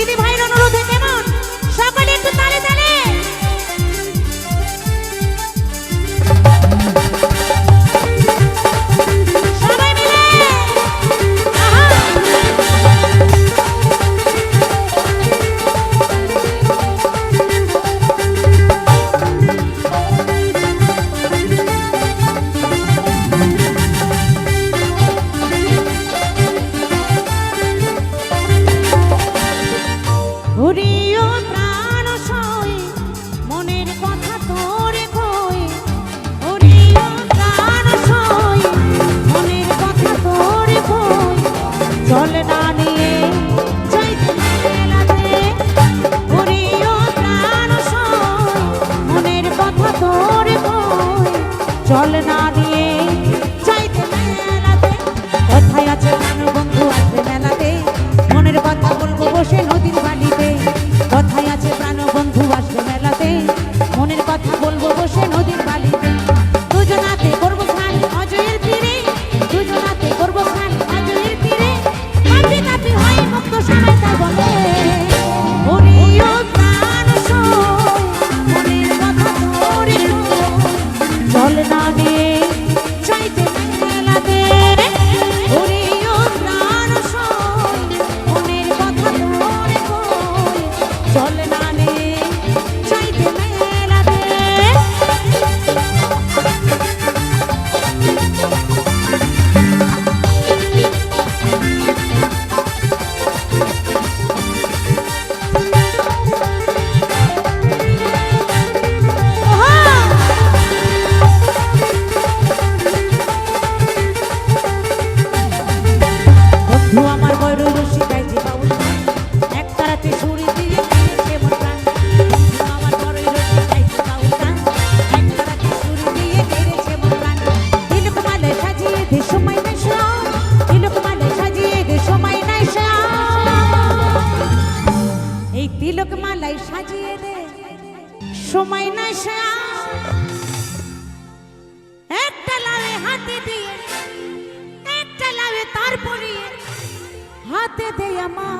Billy Bhai. চল না তিলক মালাই সাজিয়ে দে। সময় না সে একটা লাভে হাতে দিয়ে একটা লাভে তারপরে হাতে দেয়া মা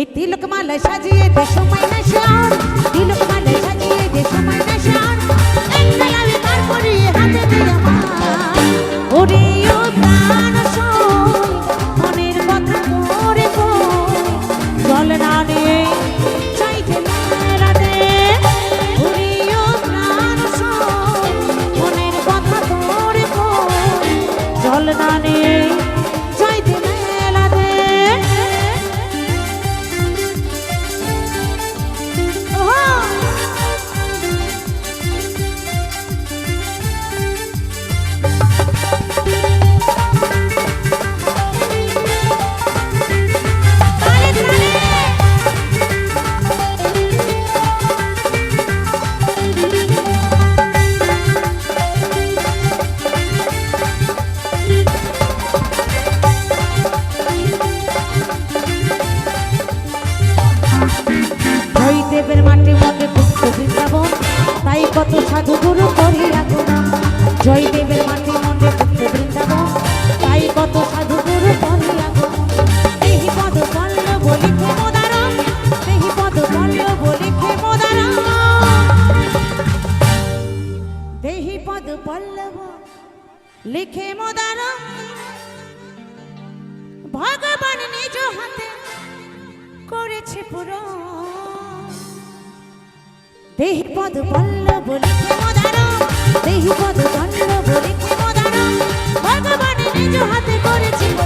এই তিলক মালা সাজিয়ে দে, সময় না সে তিলক মালা সাজিয়ে দে, সময় সাধু গুরু করি রাখো নাম জয়দেবের মাঠে মন্ডে পুত্র বৃন্দাবন। তাই কত সাধু গুরু করি এই পদ বলল বলি এই পদ বলল বলি দেহি পদ পল্লব লিখে মোদারাম ভগবান নিজ হাতে করেছে পুরা। দেহি পদ পল্ল বলি কুমদানো দেহি পদ পল্ল বলি কুমদানো ভগবান নিজ হাতে করেছিল